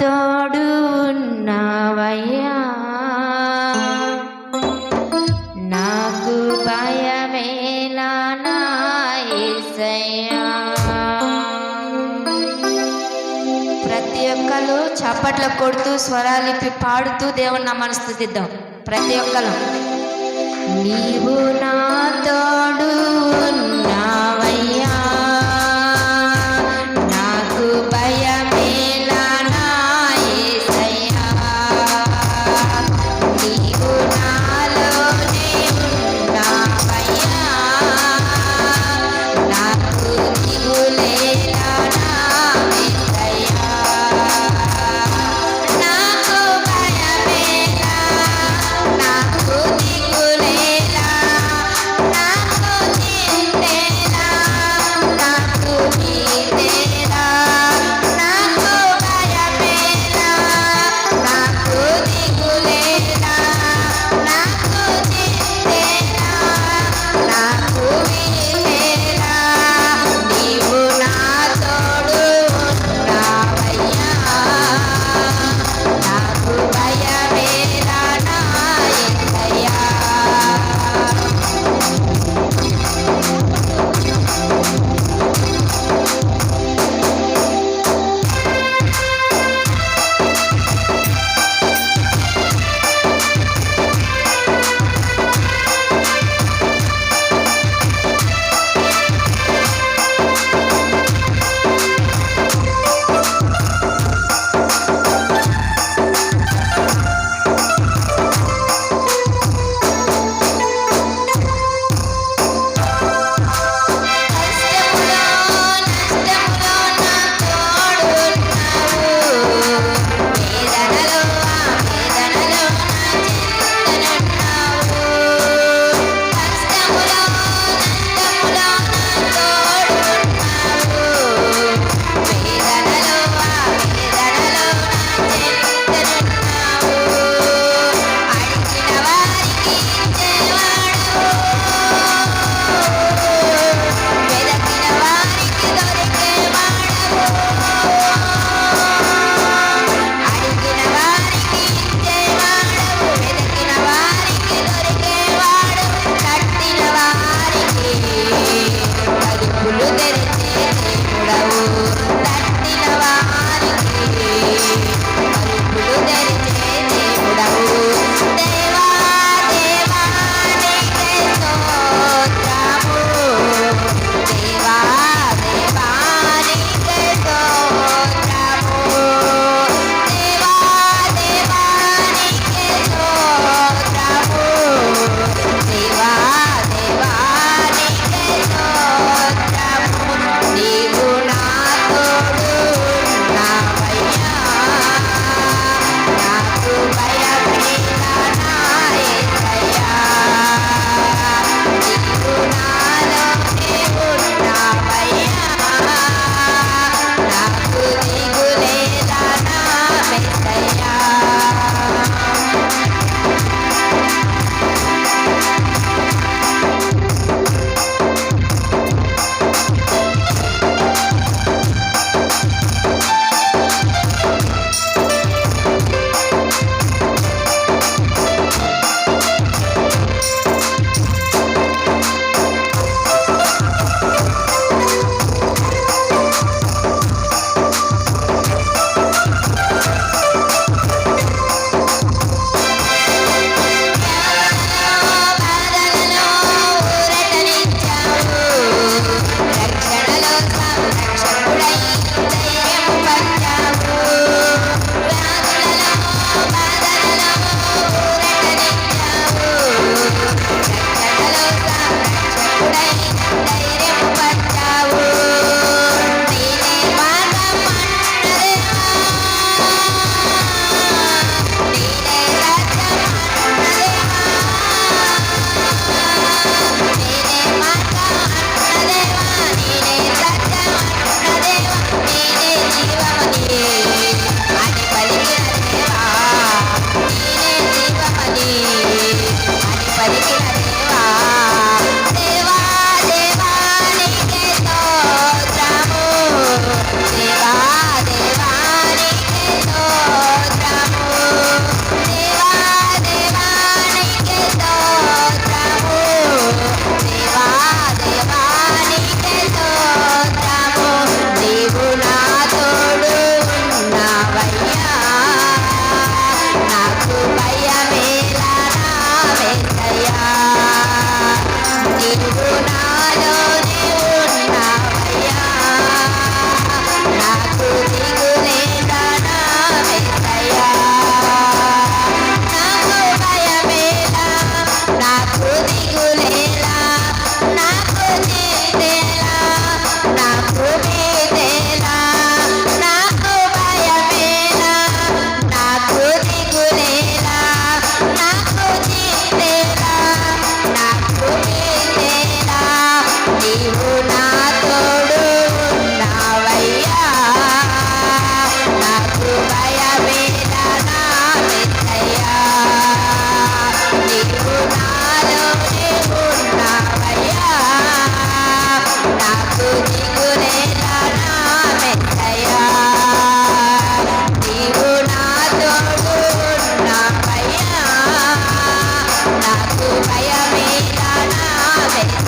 తోడు ఉన్నావయ్యా నాకు భయమేలా నా ప్రతి ఒక్కరు చప్పట్లు కొడుతూ స్వరాలిపి పాడుతూ దేవుని నామాన్ని స్థుతిద్దాం. ప్రతి ఒక్కరు నీవు నా తోడు